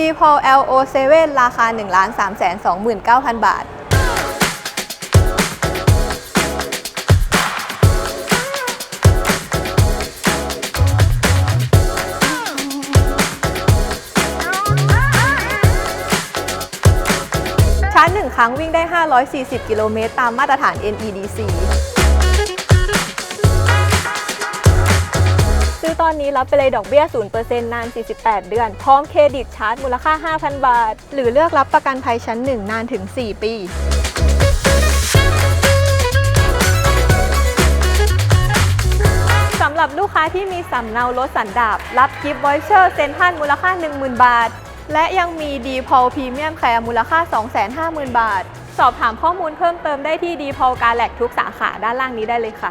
d p o l LO7 ราคา 1 3 2 9 0 0 0 บาท ชาร์จ1ครั้งวิ่งได้ 540 กิโลเมตรตามมาตรฐาน NEDC ซื้อตอนนี้รับไปเลยดอกเบี้ย 0%นาน 48 เดือน พร้อมเครดิตชาร์จมูลค่า 5,000 บาท หรือเลือกรับประกันภัยชั้น 1 นานถึง 4 ปีสำหรับลูกค้าที่มีสำเนารถสันดาบ รับกิฟต์วอยเชอร์เซ็นทรัลมูลค่า 10,000 บาท และยังมีดีพอลพรีเมียมแคร์มูลค่า 250,000 บาท สอบถามข้อมูลเพิ่มเติมได้ที่ดีพอลการแลกทุกสาขาด้านล่างนี้ได้เลยค่ะ